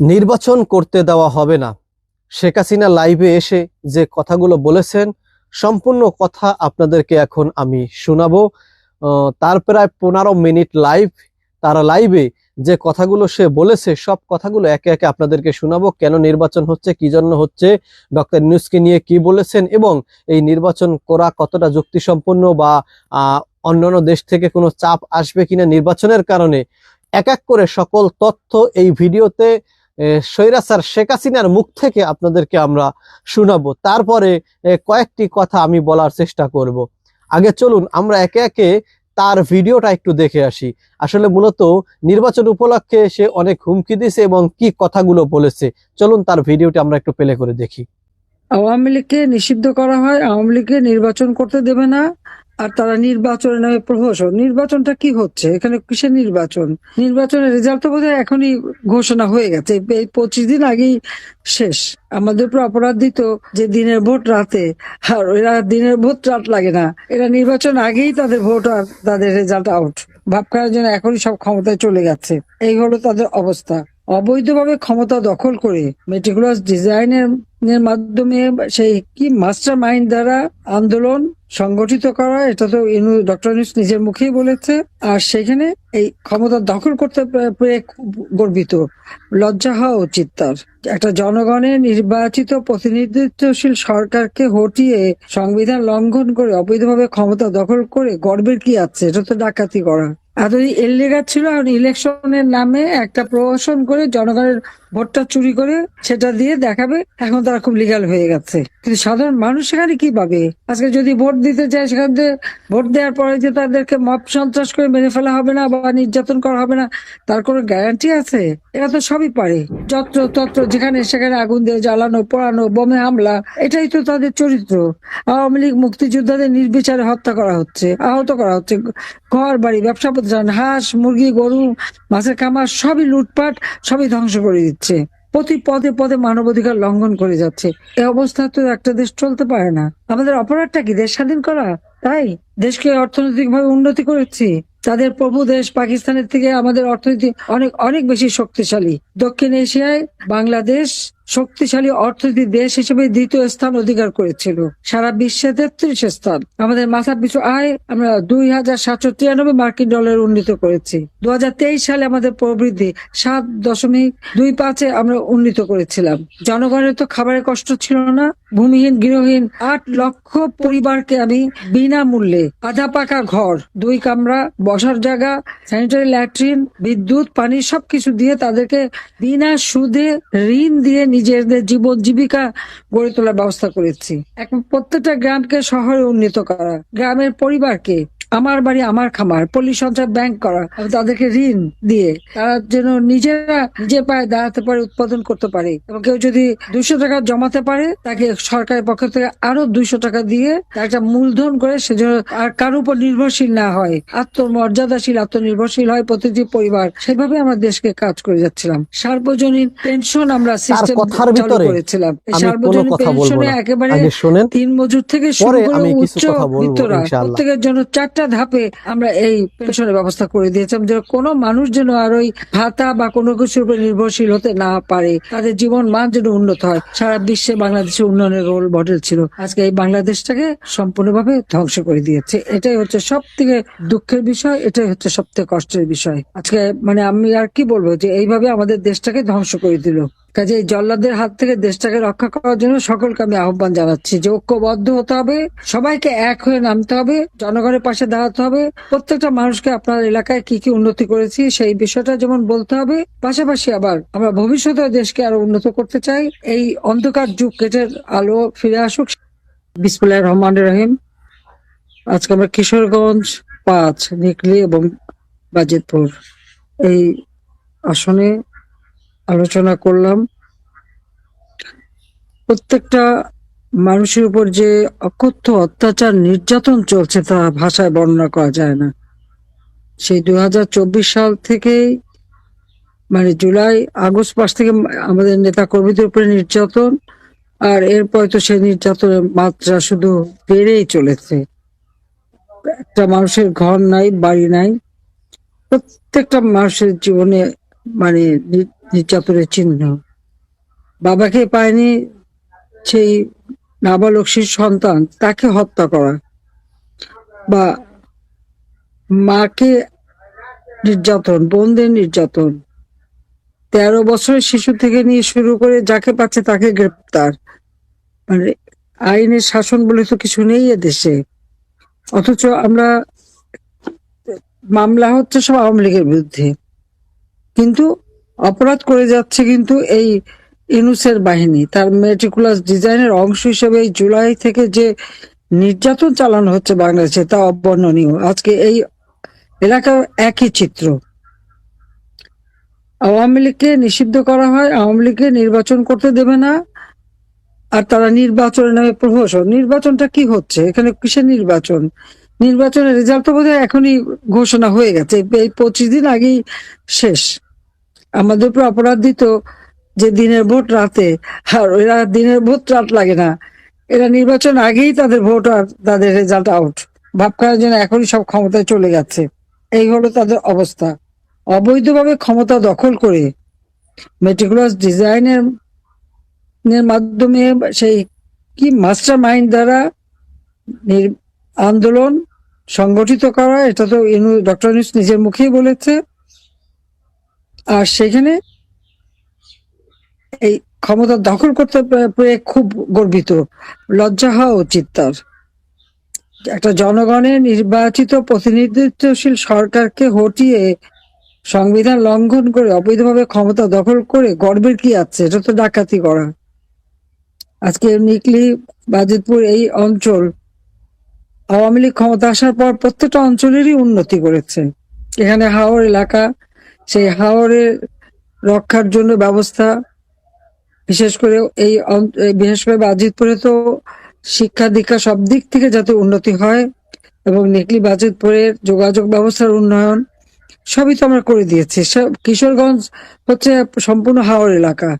নির্বাচন করতে দেওয়া হবে না। শেখ হাসিনা লাইভে এসে যে কথাগুলো বলেছেন, সম্পূর্ণ কথা আপনাদেরকে এখন আমি শোনাবো। তার প্রায় পনেরো মিনিট লাইভ তার লাইভে যে কথাগুলো সে বলেছে, সব কথাগুলো একে একে আপনাদেরকে শোনাবো। কেন নির্বাচন হচ্ছে, কি জন্য হচ্ছে, ডক্টর নিউজকে নিয়ে কি বলেছেন এবং এই নির্বাচন করা কতটা যুক্তিসম্পন্ন বা অন্যান্য দেশ থেকে কোনো চাপ আসবে কিনা নির্বাচনের কারণে। এক এক করে সকল তথ্য এই ভিডিওতে স্বৈরাচার শেখ হাসিনার মুখ থেকে আপনাদেরকে আমরা শোনাবো। তারপরে কয়েকটি কথা আমি বলার চেষ্টা করব। আগে চলুন, আমরা একে একে তার ভিডিওটা একটু দেখে আসি। আসলে মূলত নির্বাচন উপলক্ষে সে অনেক হুমকি দিয়েছে এবং কি কথাগুলো বলেছে। চলুন তার ভিডিওটি আমরা একটু প্লে করে দেখি। আওয়ামী লীগকে নিষিদ্ধ করা হয়, আওয়ামী লীগকে নির্বাচন করতে দেবে না, আর তারা নির্বাচনের নামে প্রহসন। নির্বাচনটা কি হচ্ছে? এখানে কিসের নির্বাচন? নির্বাচনের রেজাল্ট তো বোধহয় এখনই ঘোষণা হয়ে গেছে। এই পঁচিশ দিন আগেই শেষ। আমাদের উপর অপরাধ দিত যে দিনের ভোট রাতে, আর এরা দিনের ভোট রাত লাগে না। এরা নির্বাচন আগেই তাদের ভোট আর তাদের রেজাল্ট আউট ভাব করার জন্য এখনই সব ক্ষমতায় চলে গেছে। এই হলো তাদের অবস্থা। অবৈধভাবে ক্ষমতা দখল করে মেটিকুলাস ডিজাইনের এর মাধ্যমে সেই কি মাস্টার মাইন্ড দ্বারা আন্দোলন সংগঠিত করা, এটা তো ইনু, ডক্টর ইউনুস নিজের মুখেই বলেছে। আর সেখানে এই ক্ষমতা দখল করতে পেরে গর্বিত। লজ্জা হওয়া উচিত তার। একটা জনগণের নির্বাচিত প্রতিনিধিত্বশীল সরকারকে হটিয়ে সংবিধান লঙ্ঘন করে অবৈধভাবে ক্ষমতা দখল করে গর্বের কি আছে? এটা তো ডাকাতি করা। এতদিন এললেগার ছিল এখন ইলেকশনের নামে একটা প্রহসন করে জনগণের ভোটটা চুরি করে সেটা দিয়ে দেখাবে, এখন তারা খুব লিগাল হয়ে গেছে। কিন্তু সাধারণ মানুষ সেখানে কি পাবে? আজকে যদি ভোট দিতে চায়, সেখান ভোট দেওয়ার পরে যে তাদেরকে মব সন্ত্রাস করে মেরে ফেলা হবে না বা নির্যাতন করা হবে না, তার কোনো গ্যারান্টি আছে? এরা তো সবই পারে। যত্র তত্র যেখানে সেখানে আগুন দিয়ে জ্বালানো, পোড়ানো, বোমে হামলা, এটাই তো তাদের চরিত্র। আওয়ামী লীগ মুক্তিযোদ্ধাদের নির্বিচারে হত্যা করা হচ্ছে, আহত করা হচ্ছে। ঘর বাড়ি ব্যবসা প্রতিষ্ঠান, হাঁস, মুরগি, গরু, মাছের খামার, সবই লুটপাট, সবই ধ্বংস করে দিচ্ছে। প্রতি পদে পদে মানবাধিকার লঙ্ঘন করে যাচ্ছে। এ অবস্থা তো একটা দেশ চলতে পারে না। আমাদের অপরাধটা কি দেশ স্বাধীন করা? তাই? দেশকে অর্থনৈতিক ভাবে উন্নতি করেছি। তাদের প্রভু দেশ পাকিস্তানের থেকে আমাদের অর্থনীতি অনেক অনেক বেশি শক্তিশালী। দক্ষিণ এশিয়ায় বাংলাদেশ শক্তিশালী অর্থনীতি দেশ হিসেবে দ্বিতীয় স্থান অধিকার করেছিল। সারা বিশ্বে তেত্রিশ স্থান। আমাদের মাথা পিছু আয় আমরা দুই হাজার সাতশো তিরানব্বই মার্কিন ডলার উন্নীত করেছি। দুহাজার তেইশ সালে আমাদের প্রবৃদ্ধি সাত দশমিক দুই পাঁচে আমরা উন্নীত করেছিলাম। জনগণের তো খাবারের কষ্ট ছিল না। ভূমিহীন গৃহহীন আট লক্ষ পরিবারকে আমি বিনামূল্যে আধা পাকা ঘর, দুই কামরা, বসার জায়গা, স্যানিটারি ল্যাট্রিন, বিদ্যুৎ, পানি সবকিছু দিয়ে তাদেরকে বিনা সুদে ঋণ দিয়ে নিজেদের জীবন জীবিকা গড়ে তোলার ব্যবস্থা করেছি। এখন প্রত্যেকটা গ্রামকে শহরে উন্নীত করা, গ্রামের পরিবারকে আমার বাড়ি আমার খামার পল্লী সঞ্চয় ব্যাংক করা তাদেরকে ঋণ দিয়ে তারা যেন নিজেরা নিজের পায়ে দাঁড়াতে পারে উৎপাদন করতে পারে। এবং কেউ যদি দুইশো টাকা জমাতে পারে তাকে সরকারের পক্ষ থেকে আরও দুইশো টাকা দিয়ে তার একটা মূলধন করে সে যেন আর কারোর উপর নির্ভরশীল না হয়। আত্মমর্যাদাশীল আত্মনির্ভরশীল হয় প্রতিটি পরিবার। সেভাবে আমরা দেশকে কাজ করে যাচ্ছিলাম। সার্বজনীন পেনশন আমরা সিস্টেম চালু করেছিলাম। সার্বজনীন পেনশনে একেবারে তিন মজুর থেকে শুরু করে উচ্চ বিত্তরা প্রত্যেকের জন্য চারটা ধাপে আমরা এই পেনশনের ব্যবস্থা করে দিয়েছিলাম, যে কোনো মানুষ যেন আর ওই ভাতা বা কোনো কিছুর উপর নির্ভরশীল হতে না পারে, তাদের জীবন মান যেন উন্নত হয়। সারা বিশ্বে বাংলাদেশের উন্নয়নের রোল মডেল ছিল। আজকে এই বাংলাদেশটাকে সম্পূর্ণভাবে ধ্বংস করে দিয়েছে। এটাই হচ্ছে সব থেকে দুঃখের বিষয়, এটাই হচ্ছে সব থেকে কষ্টের বিষয়। আজকে মানে আমি আর কি বলব যে এইভাবে আমাদের দেশটাকে ধ্বংস করে দিল। কাজে জল্লাদের হাত থেকে দেশটাকে রক্ষা করার জন্য সকলকে আমি আহ্বান জানাচ্ছি যে ঐক্যবদ্ধ হতে হবে, সবাইকে এক হয়ে নামতে হবে, জনগণের পাশে দাঁড়াতে হবে, প্রত্যেকটা মানুষকে আপনার এলাকায় কি কি উন্নতি করেছি সেই বিষয়টা যেমন বলতে হবে, পাশাপাশি আবার আমরা ভবিষ্যতে দেশকে আরও উন্নত করতে চাই, এই অন্ধকার যুগ কেটে আলো ফিরে আসুক। বিসমুল্লাহ রহমান রহিম। আজকে আমরা কিশোরগঞ্জ পাঁচ, নিকলি এবং বাজিতপুর। এই আসনে আলোচনা করলাম। প্রত্যেকটা মানুষের উপর যে অকথ্য অত্যাচার নির্যাতন চলছে তা ভাষায় বর্ণনা করা যায় না। সেই দুই সাল থেকে মানে জুলাই, আগস্ট মাস থেকে আমাদের নেতা কর্মীদের উপরে নির্যাতন, আর এরপর তো সেই নির্যাতনের মাত্রা শুধু বেড়েই চলেছে। একটা মানুষের ঘর নাই, বাড়ি নাই। প্রত্যেকটা মানুষের জীবনে মানে নির্যাতনের চিহ্ন। বাবাকে পায়নি সেই নাবালক সন্তান, তাকে হত্যা করা বা মাকে নির্যাতন, বোনদের নির্যাতন। তেরো বছরের শিশু থেকে নিয়ে শুরু করে যাকে পাচ্ছে তাকে গ্রেপ্তার। মানে আইনের শাসন বলে তো কিছু নেই দেশে অথচ আমরা মামলা হচ্ছে সব আওয়ামী লীগের বিরুদ্ধে। কিন্তু অপরাধ করে যাচ্ছে কিন্তু এই ইনুসের বাহিনী। তার মেটিকুলাস ডিজাইনের অংশ হিসেবে এই জুলাই থেকে যে নির্যাতন চালানো হচ্ছে বাংলাদেশে, তা অবর্ণনীয়। আজকে এই এলাকার একই চিত্র। আওয়ামী লীগকে নিষিদ্ধ করা হয়, আওয়ামী লীগকে নির্বাচন করতে দেবে না, আর তারা নির্বাচনের নামে প্রহসন। নির্বাচনটা কি হচ্ছে? এখানে কিসের নির্বাচন? নির্বাচনের রেজাল্ট তো বোধহয় এখনই ঘোষণা হয়ে গেছে। এই পঁচিশ দিন আগেই শেষ। আমাদের উপর অপরাধ দিত যে দিনের ভোট রাতে, আর এরা দিনের ভোট রাত লাগে না। এরা নির্বাচন আগেই তাদের ভোট আর তাদের রেজাল্ট আউট ভাব করার জন্য এখনই সব ক্ষমতায় চলে যাচ্ছে। এই হলো তাদের অবস্থা। অবৈধভাবে ক্ষমতা দখল করে মেটিকুলাস ডিজাইনের মাধ্যমে সেই কি মাস্টার মাইন্ড দ্বারা আন্দোলন সংগঠিত করা, এটা তো ডক্টর নিজের মুখেই বলেছে। আর সেখানে এই ক্ষমতা দখল করতে পেরে খুব গর্বিত। লজ্জা হওয়া উচিত তার। একটা জনগণের নির্বাচিত প্রতিনিধিত্বশীল সরকারকে হটিয়ে সংবিধান লঙ্ঘন করে অবৈধভাবে ক্ষমতা দখল করে গর্বের কি আছে? এটা তো ডাকাতি করা। আজকে নিকলি বাজিতপুর এই অঞ্চল আওয়ামী লীগ ক্ষমতা আসার পর প্রত্যেকটা অঞ্চলেরই উন্নতি করেছে। এখানে হাওর এলাকা সেই হাওরের রক্ষার জন্য ব্যবস্থা, বিশেষ করে এই বিশেষ করে বাজিতপুরে তো শিক্ষা দীক্ষা সব দিক থেকে যাতে উন্নতি হয় এবং নেকলি বাজিতপুরের যোগাযোগ ব্যবস্থার উন্নয়ন, সবই তো আমরা করে দিয়েছি। কিশোরগঞ্জ হচ্ছে সম্পূর্ণ হাওর এলাকা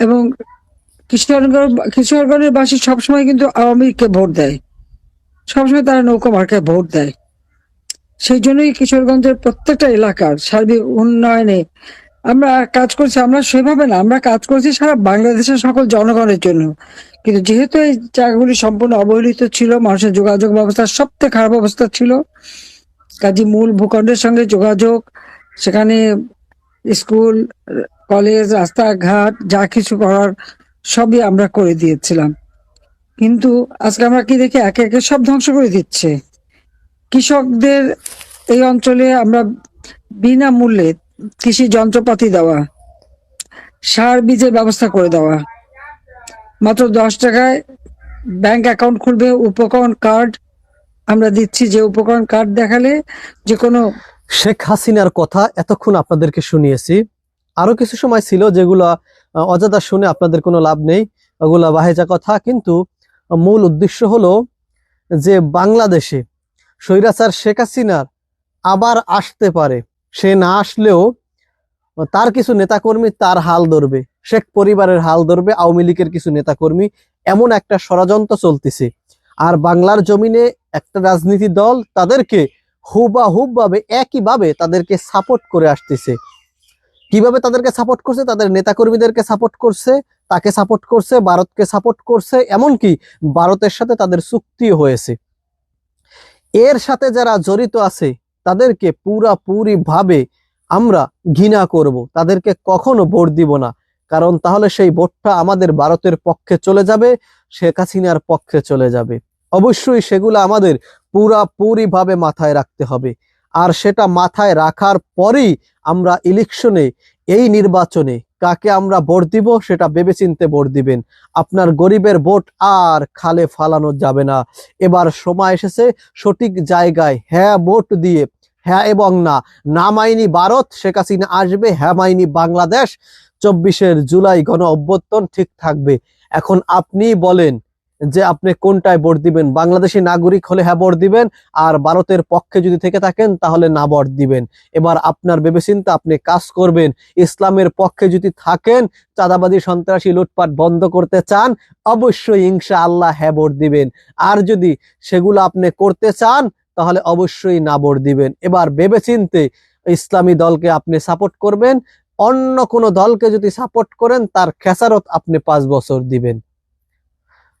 এবং কিশোরগঞ্জ, কিশোরগঞ্জের বাসী সবসময় কিন্তু আওয়ামী লীগকে ভোট দেয়। সবসময় তারা নৌকা মার্কায় ভোট দেয়। সেই জন্যই কিশোরগঞ্জের প্রত্যেকটা এলাকার সার্বিক উন্নয়নে আমরা কাজ করছি, আমরা সেভাবে না, আমরা কাজ করছি সারা বাংলাদেশের সকল জনগণের জন্য। কিন্তু যেহেতু এই জায়গাগুলি সম্পূর্ণ অবহেলিত ছিল, মানুষের যোগাযোগ ব্যবস্থা সবচেয়ে খারাপ অবস্থা ছিল, কাজী মূল ভূখণ্ডের সঙ্গে যোগাযোগ, সেখানে স্কুল, কলেজ, রাস্তাঘাট, যা কিছু করার সবই আমরা করে দিয়েছিলাম। কিন্তু আজকে আমরা কি দেখি, একে একে সব ধ্বংস করে দিচ্ছে। কৃষকদের এই অঞ্চলে আমরা বিনামূল্যে কৃষি যন্ত্রপাতি দেওয়া, সার বীজের ব্যবস্থা করে দেওয়া। মাত্র দশ টাকায় ব্যাংক অ্যাকাউন্ট খুলবে, উপকরণ কার্ড আমরা দিচ্ছি। যে উপকরণ কার্ড দেখালে যে কোনো শেখ হাসিনার কথা এতক্ষণ আপনাদেরকে শুনিয়েছি। আরও কিছু সময় ছিল যেগুলো অযথা শুনে আপনাদের কোনো লাভ নেই, ওগুলা বাহেজা কথা। কিন্তু মূল উদ্দেশ্য হলো যে বাংলাদেশে স্বৈরাচার শেখ হাসিনার আবার আসতে পারে। সে না আসলেও তার কিছু নেতাকর্মী তার হাল ধরবে। শেখ পরিবারের হাল ধরবে, আওয়ামী লীগের কিছু নেতাকর্মী। এমন একটা ষড়যন্ত্র চলতেছে। আর বাংলার জমিনে একটা রাজনীতি দল তাদেরকে হুবাহুব ভাবে একইভাবে তাদেরকে সাপোর্ট করে আসতেছে। কীভাবে তাদেরকে সাপোর্ট করছে? তাদের নেতাকর্মীদেরকে সাপোর্ট করছে, তাকে সাপোর্ট করছে, ভারতকে সাপোর্ট করছে। এমনকি ভারতের সাথে তাদের চুক্তিও হয়েছে। এর সাথে যারা জড়িত আছে, তাদেরকে পুরাপুরি ভাবে আমরা ঘৃণা করব। তাদেরকে কখনো ভোট দিব না। কারণ তাহলে সেই ভোটটা আমাদের ভারতের পক্ষে চলে যাবে, শেখ হাসিনার পক্ষে চলে যাবে। অবশ্যই সেগুলো আমাদের পুরাপুরি ভাবে মাথায় রাখতে হবে। আর সেটা মাথায় রাখার পরেই আমরা ইলেকশনে, এই নির্বাচনে কাকে আমরা ভোট দিব সেটা ভেবেচিন্তে ভোট দিবেন। আপনার গরিবের ভোট আর খালে ফালানো যাবে না। এবার সময় এসেছে সঠিক জায়গায় হ্যাঁ ভোট দিয়ে হ্যাঁ এবং না। না মাইনি ভারত, শেখ হাসিনা আসবে হ্যাঁ মাইনি বাংলাদেশ। চব্বিশের জুলাই গণ অভ্যর্থন ঠিক থাকবে। এখন আপনি বলেন যে আপনি কোনটায় ভোট দিবেন? বাংলাদেশি নাগরিক হলে হ্যাঁ ভোট দিবেন, আর ভারতের পক্ষে যদি থেকে থাকেন, তাহলে না ভোট দিবেন। এবার আপনার ভেবেচিন্তে আপনি কাজ করবেন। ইসলামের পক্ষে যদি থাকেন চাঁদাবাদী সন্ত্রাসী, লুটপাট বন্ধ করতে চান, অবশ্যই ইনশা আল্লাহ হ্যাঁ ভোট দিবেন। আর যদি সেগুলো আপনি করতে চান, তাহলে অবশ্যই না ভোট দিবেন। এবার ভেবেচিন্তে ইসলামী দলকে আপনি সাপোর্ট করবেন। অন্য কোনো দলকে যদি সাপোর্ট করেন, তার খেসারত আপনি পাঁচ বছর দিবেন।